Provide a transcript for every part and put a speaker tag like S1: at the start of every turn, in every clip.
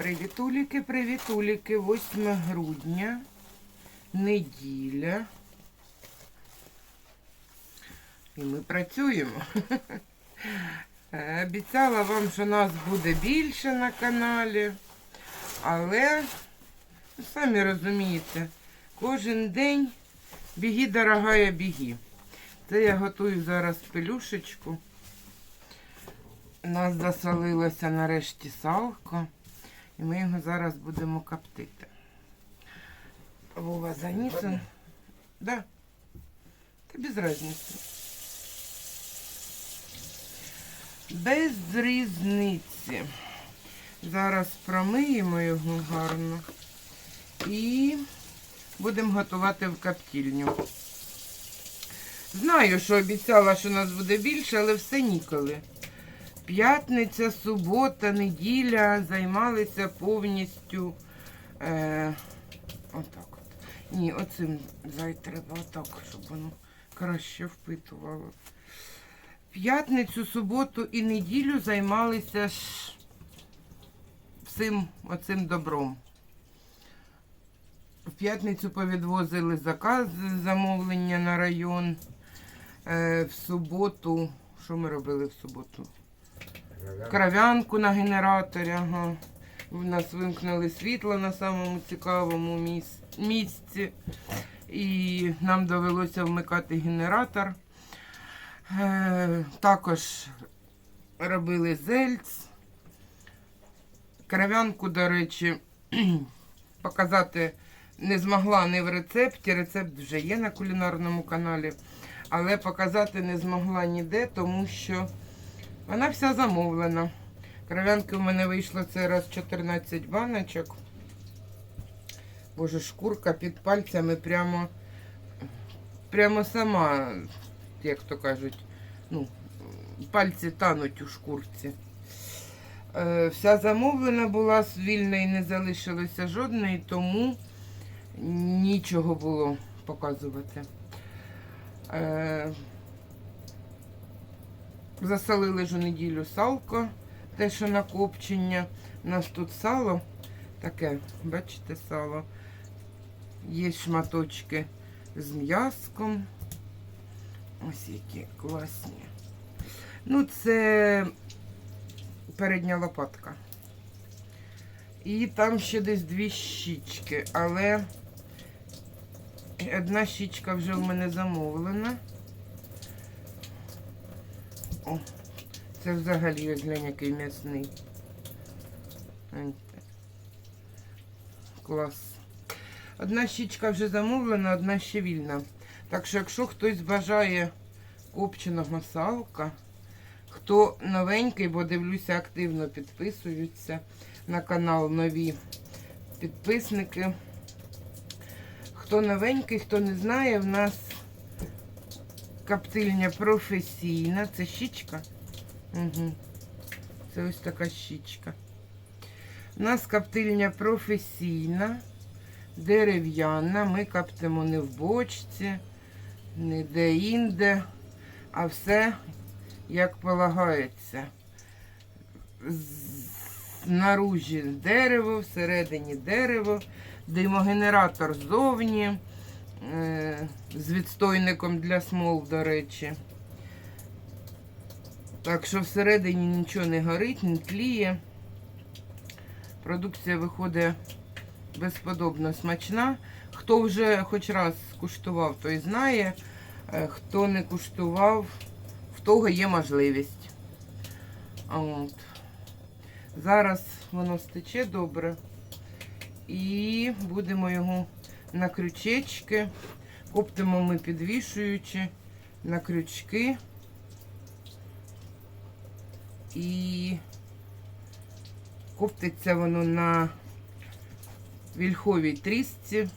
S1: Привітуліки, привітуліки, 8 грудня, неділя. І ми працюємо. Е, Обіцяла вам, що нас буде більше на каналі, але самі розумієте, кожен день біги, дорогая, біги. Це я готую зараз пелюшечку. У нас засолилося нарешті салко. І ми його зараз будемо коптити. Вова заніс. Да. Та без різниці. Без різниці. Зараз промиємо його гарно і будемо готувати в коптільню. Знаю, що обіцяла, що нас буде більше, але все ніколи. П'ятниця, субота, неділя займалися повністю. Е, отак от. Ні, оцим зай треба отак, щоб воно краще впитувало. П'ятницю, суботу і неділю займалися ж всім оцим добром. В п'ятницю повідвозили заказ замовлення на район. Е, в суботу. Що ми робили в суботу? Кров'янку на генераторі. Ага. У нас вимкнули світло на самому цікавому місці. І нам довелося вмикати генератор. Е, також робили зельц. Кров'янку, до речі, показати не змогла не в рецепті. Рецепт вже є на кулінарному каналі. Але показати не змогла ніде, тому що вона вся замовлена. Кров'янки в мене вийшло цей раз 14 баночок. Боже, шкурка під пальцями прямо, прямо сама, як то кажуть, ну, пальці тануть у шкурці. Е, вся замовлена була, з вільної не залишилося жодної, тому нічого було показувати. Е, Засолили ж у неділю салко, те, що на копчення. У нас тут сало таке, бачите, сало. Є шматочки з м'яском. Ось які класні. Ну, це передня лопатка. І там ще десь дві щічки, але одна щічка вже в мене замовлена. О, це взагалі ось глянь, який м'ясний. Клас. Одна щічка вже замовлена, одна ще вільна. Так що, якщо хтось бажає копченого салка, хто новенький, бо дивлюся, активно підписуються на канал нові підписники. Хто новенький, хто не знає, в нас коптильня професійна. Це щічка. Угу. Це ось така щічка. У нас коптильня професійна, дерев'яна. Ми коптимо не в бочці, не де-інде, а все як полагається. Знаружі дерево, всередині дерево, димогенератор ззовні, з відстойником для смол, до речі. Так що всередині нічого не горить, не тліє. Продукція виходить безподобно смачна. Хто вже хоч раз куштував, той знає. Е, Хто не куштував, в того є можливість. От. Зараз воно стече добре. І будемо його на крючечки. Коптимо ми підвішуючи на крючки. І коптиться воно на вільховій трісці.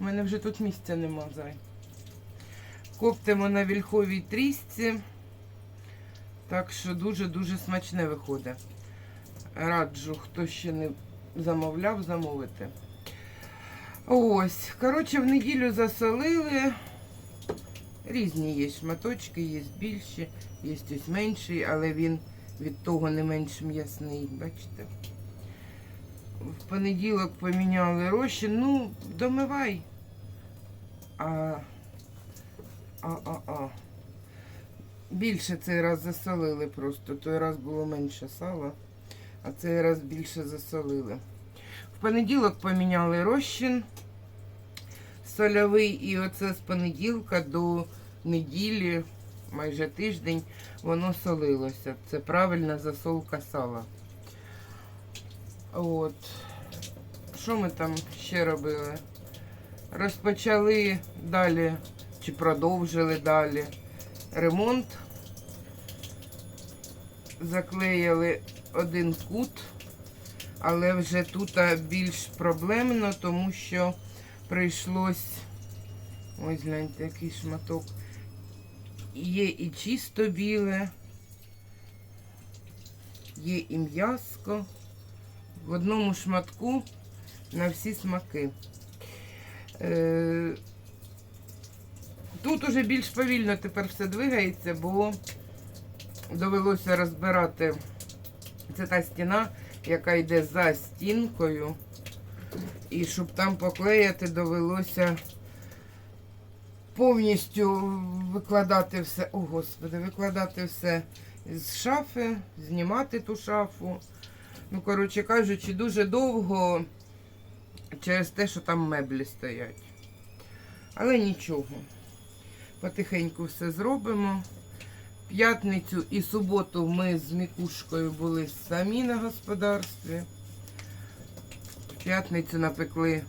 S1: У мене вже тут місця нема, зай. Коптимо на вільховій трісці. Так що дуже-дуже смачне виходить. Раджу, хто ще не замовляв, замовити. Ось, коротше, в неділю засолили. Різні є шматочки, є більші, є ось менший, але він від того не менш м'ясний, бачите? В понеділок поміняли розчин. Ну, домивай. А, а, а, а. Більше цей раз засолили просто. Той раз було менше сала, а цей раз більше засолили. Понеділок поміняли розчин сольовий, і оце з понеділка до неділі, майже тиждень, воно солилося. Це правильна засолка сала. От. Що ми там ще робили? Розпочали далі, чи продовжили далі ремонт. Заклеїли один кут, але вже тут більш проблемно, тому що прийшлось. Ось гляньте, який шматок. Є і чисто біле, є і м'яско. В одному шматку на всі смаки. Е, Тут уже більш повільно тепер все двигається, бо довелося розбирати. Це та стіна, яка йде за стінкою. І щоб там поклеїти, довелося повністю викладати все. О, Господи, викладати все з шафи, знімати ту шафу. Ну, коротше кажучи, дуже довго через те, що там меблі стоять. Але нічого. Потихеньку все зробимо. П'ятницю і суботу ми з Мікушкою були самі на господарстві. В п'ятницю напекли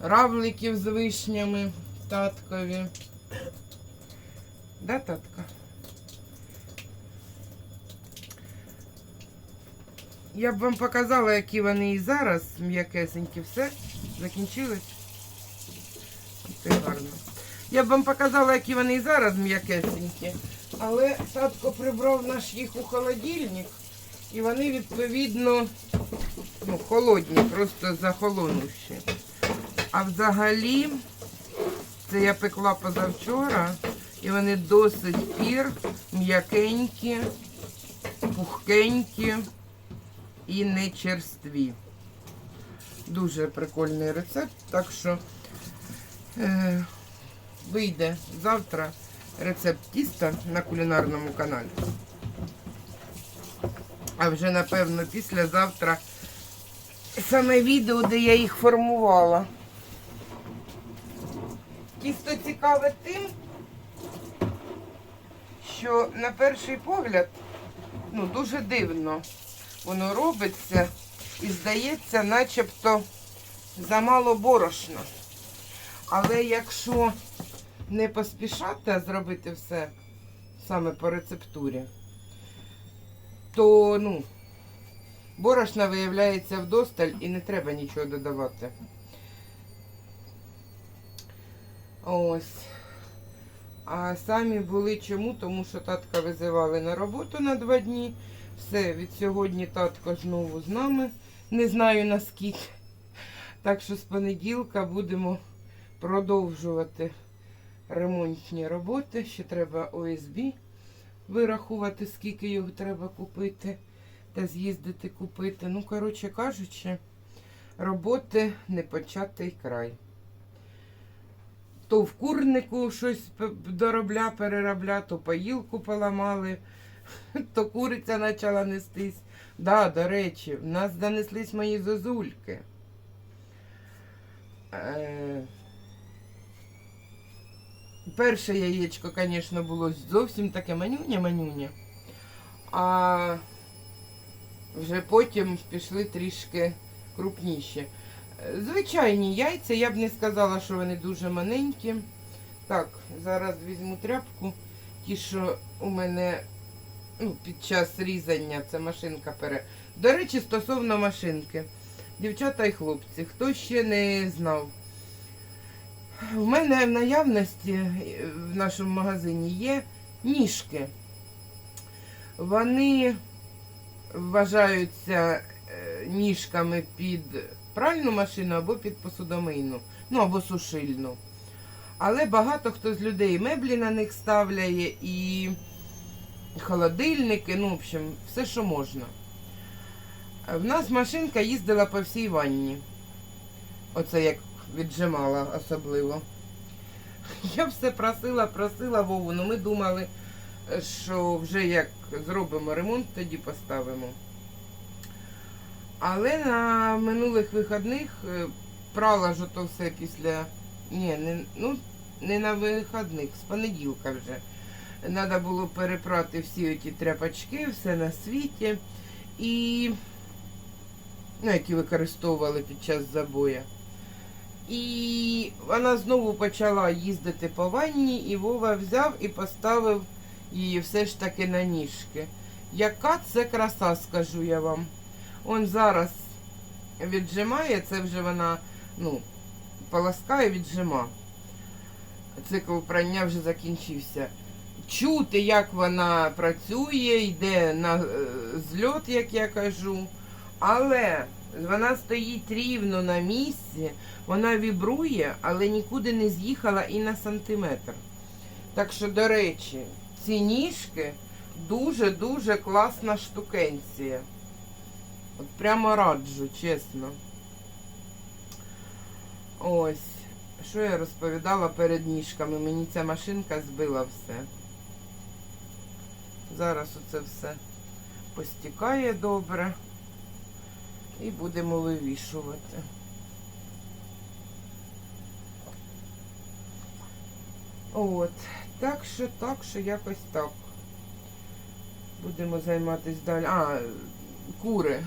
S1: равликів з вишнями таткові. Да, татка? Я б вам показала, які вони і зараз м'якесенькі. Все, закінчилось. Це гарно. Я б вам показала, які вони і зараз м'якесенькі. Але татко прибрав наш їх у холодильник. І вони відповідно ну, холодні, просто захолонувші. А взагалі, це я пекла позавчора, і вони досить пір, м'якенькі, пухкенькі і не черстві. Дуже прикольний рецепт, так що е, вийде завтра рецепт тіста на кулінарному каналі. А вже, напевно, післязавтра саме відео, де я їх формувала. Тісто цікаве тим, що на перший погляд ну, дуже дивно воно робиться і здається, начебто замало борошна. Але якщо не поспішати, а зробити все саме по рецептурі, то ну, борошна виявляється вдосталь і не треба нічого додавати. Ось. А самі були чому? Тому що татка визивали на роботу на два дні. Все, від сьогодні татко знову з нами. Не знаю наскільки. Так що з понеділка будемо продовжувати ремонтні роботи. Ще треба ОСБ вирахувати, скільки його треба купити та з'їздити купити. Ну, коротше кажучи, роботи не початий край. То в курнику щось доробля, переробля, то поїлку поламали, то куриця почала нестись. Да, до речі, в нас донеслись мої зозульки. Е, Перше яєчко, звісно, було зовсім таке манюня-манюня. А вже потім пішли трішки крупніші. Звичайні яйця, я б не сказала, що вони дуже маленькі. Так, зараз візьму тряпку. Ті, що у мене ну, під час різання ця машинка пере. До речі, стосовно машинки. Дівчата і хлопці, хто ще не знав. В мене в наявності е, в нашому магазині є ніжки. Вони вважаються е, ніжками під пральну машину або під посудомийну, ну або сушильну. Але багато хто з людей меблі на них ставляє і холодильники, ну, в общем, все, що можна. В нас машинка їздила по всій ванні. Оце як віджимала особливо. Я все просила, просила Вову, ну ми думали, що вже як зробимо ремонт, тоді поставимо. Але на минулих вихідних е, прала ж ото все після. Ні, не, ну, не на вихідних, з понеділка вже. Треба було перепрати всі ті тряпочки, все на світі. І ну, які використовували під час забоя. І вона знову почала їздити по ванні, і Вова взяв і поставив її все ж таки на ніжки. Яка це краса, скажу я вам. Он зараз віджимає, це вже вона, ну, полоскає, віджима. Цикл прання вже закінчився. Чути, як вона працює, йде на е, зльот, як я кажу. Але вона стоїть рівно на місці, вона вібрує, але нікуди не з'їхала і на сантиметр. Так що, до речі, ці ніжки дуже-дуже класна штукенція. От прямо раджу, чесно. Ось. Що я розповідала перед ніжками? Мені ця машинка збила все. Зараз оце все постікає добре. І будемо вивішувати. От. Так що, так що якось так. Будемо займатися далі. А, кури.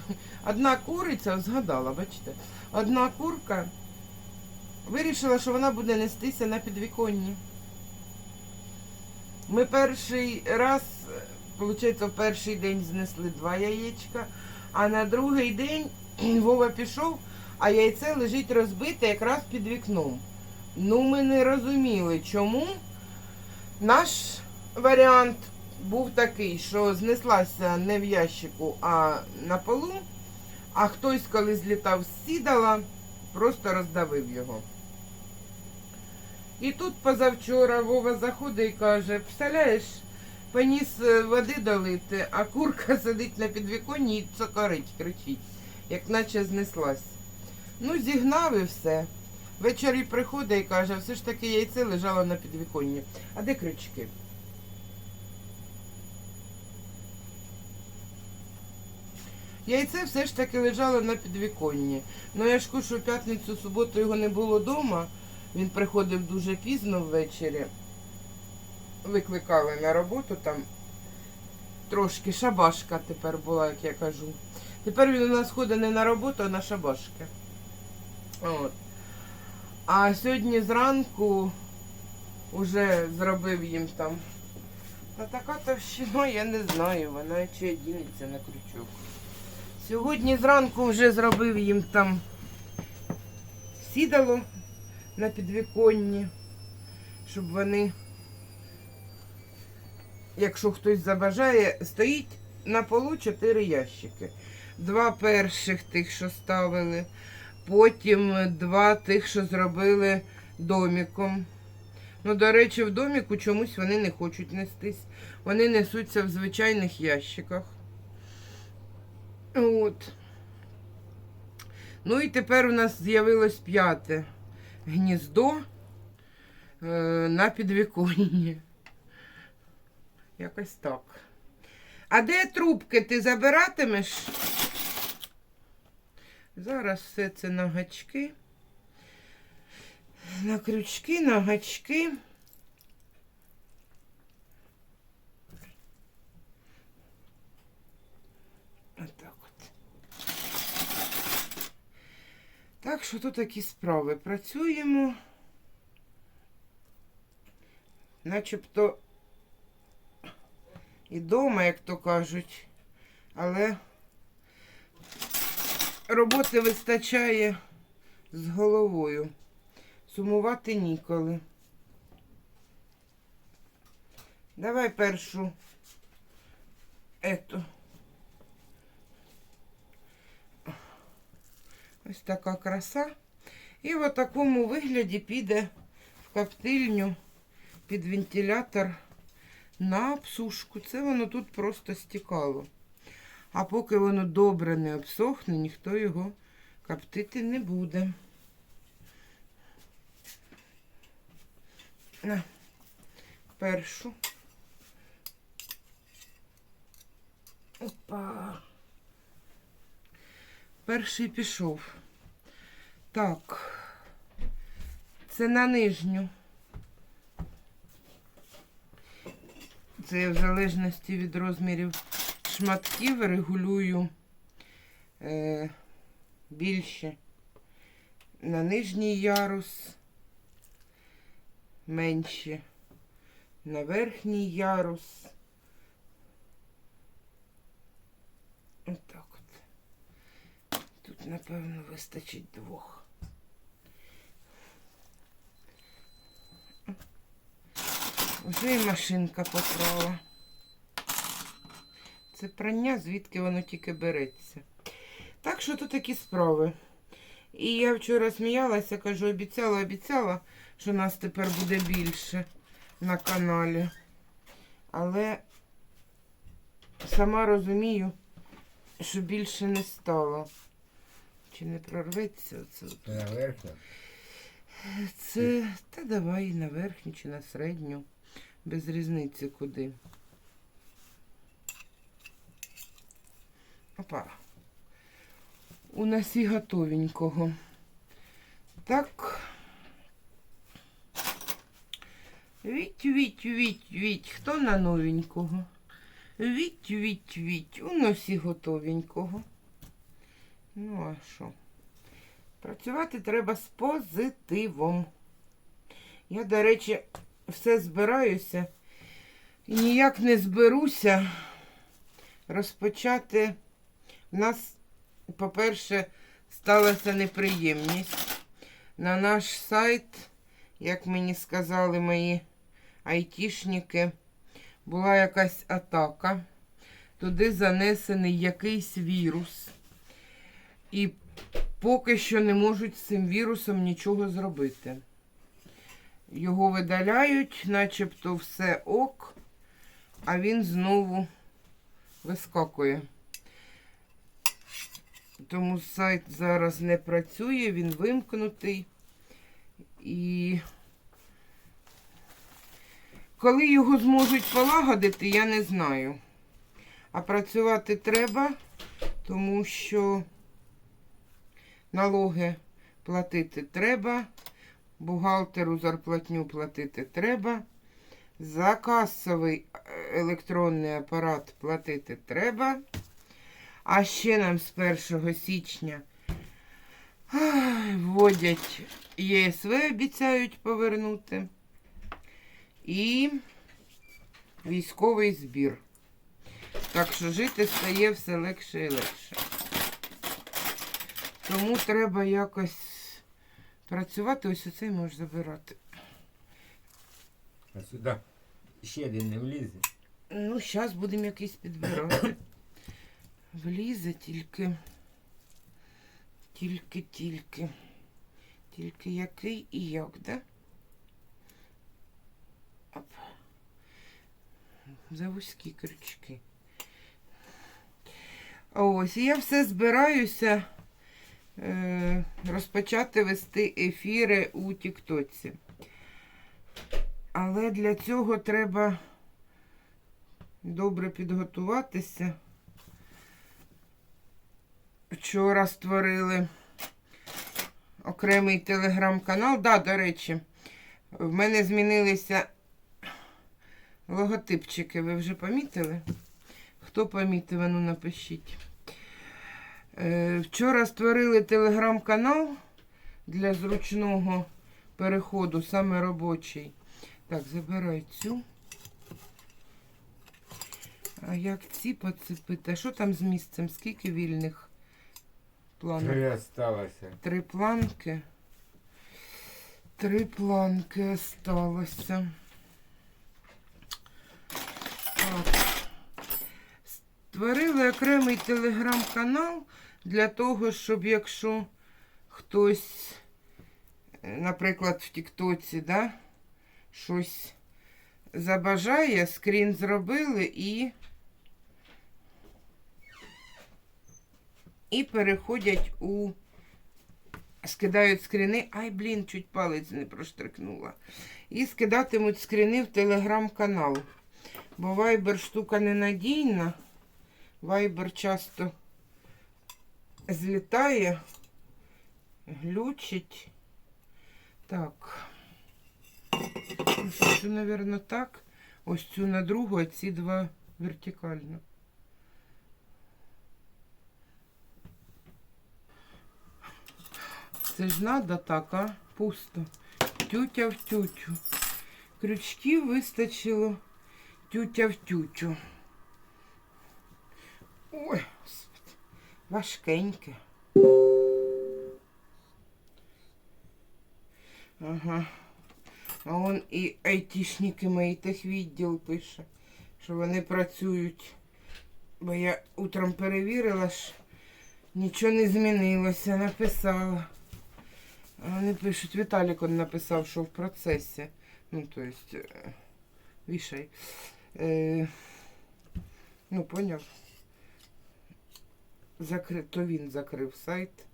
S1: Одна куриця, згадала, бачите, одна курка вирішила, що вона буде нестися на підвіконні. Ми перший раз, виходить, в перший день знесли два яєчка, а на другий день Вова пішов, а яйце лежить розбите якраз під вікном. Ну, ми не розуміли, чому. Наш варіант був такий, що знеслася не в ящику, а на полу, а хтось, коли злітав з сідала, просто роздавив його. І тут позавчора Вова заходить і каже, представляєш, поніс е, води долити, а курка сидить на підвіконні і цокорить, кричить, як наче знеслась. Ну, зігнав і все. Ввечері приходить і каже, все ж таки яйце лежало на підвіконні. А де крючки? Яйце все ж таки лежало на підвіконні. Ну я ж в п'ятницю, суботу його не було вдома. Він приходив дуже пізно ввечері. Викликали на роботу там трошки шабашка тепер була, як я кажу. Тепер він у нас ходить не на роботу, а на шабашки. От. А сьогодні зранку вже зробив їм там. Та така товщина, я не знаю, вона чи дінеться на крючок. Сьогодні зранку вже зробив їм там сідало на підвіконні, щоб вони, якщо хтось забажає, стоїть на полу чотири ящики. Два перших тих, що ставили, потім два тих, що зробили доміком. Ну, до речі, в доміку чомусь вони не хочуть нестись. Вони несуться в звичайних ящиках. От. Ну і тепер у нас з'явилось п'яте гніздо е, на підвіконні. Якось так. А де трубки ти забиратимеш? Зараз все це на гачки. На крючки, на гачки. Отак от. Так що тут такі справи. Працюємо. Начебто і дома, як то кажуть, але роботи вистачає з головою. Сумувати ніколи. Давай першу ету. Ось така краса. І в такому вигляді піде в коптильню під вентилятор на обсушку. Це воно тут просто стікало. А поки воно добре не обсохне, ніхто його коптити не буде. На першу. Опа. Перший пішов. Так. Це на нижню. Це я в залежності від розмірів шматків регулюю е, більше на нижній ярус, менше на верхній ярус. Отак от. Тут, напевно, вистачить двох. Вже і машинка поправила. Це прання, звідки воно тільки береться. Так що тут такі справи. І я вчора сміялася, кажу, обіцяла, обіцяла, що нас тепер буде більше на каналі. Але сама розумію, що більше не стало. Чи не прорветься оце?
S2: Наверху.
S1: Це та давай на верхню чи на середню. Без різниці куди. Опа. У нас і готовенького. Так. Віть, віть, віть, віть. Хто на новенького? Віть, віть, віть. У нас і готовенького. Ну, а що? Працювати треба з позитивом. Я, до речі, все збираюся і ніяк не зберуся розпочати. У нас, по-перше, сталася неприємність. На наш сайт, як мені сказали мої айтішники, була якась атака. Туди занесений якийсь вірус. І поки що не можуть з цим вірусом нічого зробити. Його видаляють, начебто все ок, а він знову вискакує. Тому сайт зараз не працює, він вимкнутий. І коли його зможуть полагодити, я не знаю. А працювати треба, тому що налоги платити треба, бухгалтеру зарплатню платити треба, за касовий е, електронний апарат платити треба. А ще нам з 1 січня вводять ЄСВ, обіцяють повернути. І військовий збір. Так що жити стає все легше і легше. Тому треба якось працювати. Ось оцей можеш забирати.
S2: А сюди ще один не влізе.
S1: Ну, зараз будемо якийсь підбирати. Влізе тільки. Тільки, тільки. Тільки який і як, да? Оп. За вузькі крючки. Ось, і я все збираюся розпочати вести ефіри у Тіктоці. Але для цього треба добре підготуватися. Вчора створили окремий телеграм-канал. Да, до речі, в мене змінилися логотипчики. Ви вже помітили? Хто помітив, ну напишіть. Е, Вчора створили телеграм-канал для зручного переходу, саме робочий. Так, забирай цю. А як ці поцепити? А що там з місцем? Скільки вільних планок?
S2: Три осталося.
S1: Три планки. Три планки осталося. Так. Створили окремий телеграм-канал для того, щоб якщо хтось, е, наприклад, в Тіктоці, да, щось забажає, скрін зробили і і переходять у. Скидають скрини. Ай, блін, чуть палець не проштрикнула. І скидатимуть скрини в телеграм-канал. Бо Viber штука ненадійна. Viber часто злітає, глючить. Так. Ну, Цю, мабуть, так. Ось цю на другу, а ці два вертикально. Це ж надо так, а? Пусто. Тютя в тютю. Крючків вистачило тютя в тютю. Ой, важкеньке. Ага. А он і айтішники мої техвідділ пише, що вони працюють. Бо я утром перевірила ж, нічого не змінилося, написала. А вони пишуть, Віталік он написав, що в процесі. Ну, то есть, е, вішай. Е, ну, поняв. Закри... То він закрив сайт.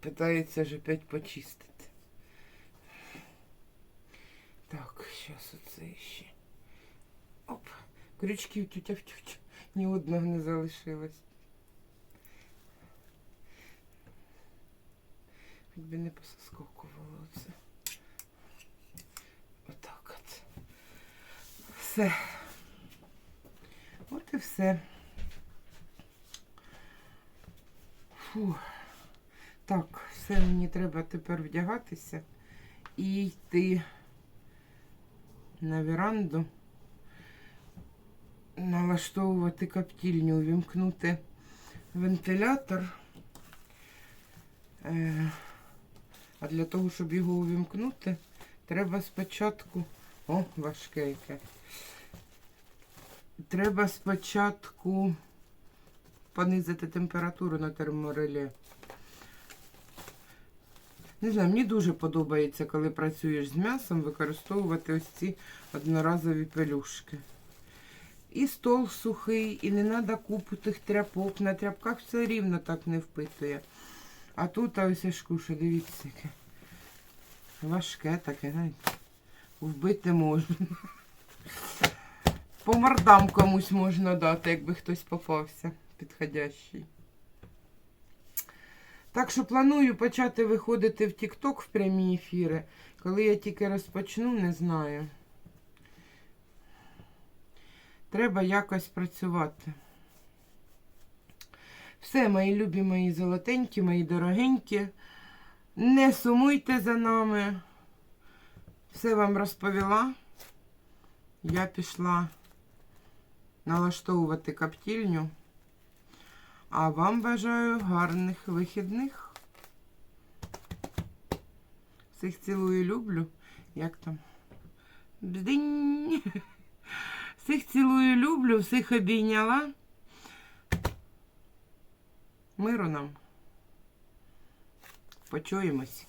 S1: Питається ж опять почистити. Так, зараз оце ще. Оп. Крючків тютя в тютю. Ні одного не залишилось. Хоч би не пососкокувало це. Отак от. Все. От і все. Фу. Так, все мені треба тепер вдягатися і йти на веранду, налаштовувати коптільню, увімкнути вентилятор. Е, а для того, щоб його увімкнути, треба спочатку. О, важке яке. Треба спочатку понизити температуру на термореле. Не знаю, мені дуже подобається, коли працюєш з м'ясом, використовувати ось ці одноразові пелюшки. І стол сухий, і не треба купу тих тряпок. На тряпках все рівно так не впитує. А тут а ось я ж дивіться, яке. Важке таке, знаєте. Вбити можна. По мордам комусь можна дати, якби хтось попався підходящий. Так що планую почати виходити в TikTok в прямі ефіри. Коли я тільки розпочну, не знаю. Треба якось працювати. Все, мої любі, мої золотенькі, мої дорогенькі. Не сумуйте за нами. Все вам розповіла. Я пішла налаштовувати коптільню. А вам бажаю гарних вихідних. Всіх цілую, люблю. Як там? Бздинь. Всіх цілую, люблю, всіх обійняла. Миру нам. Почуємось.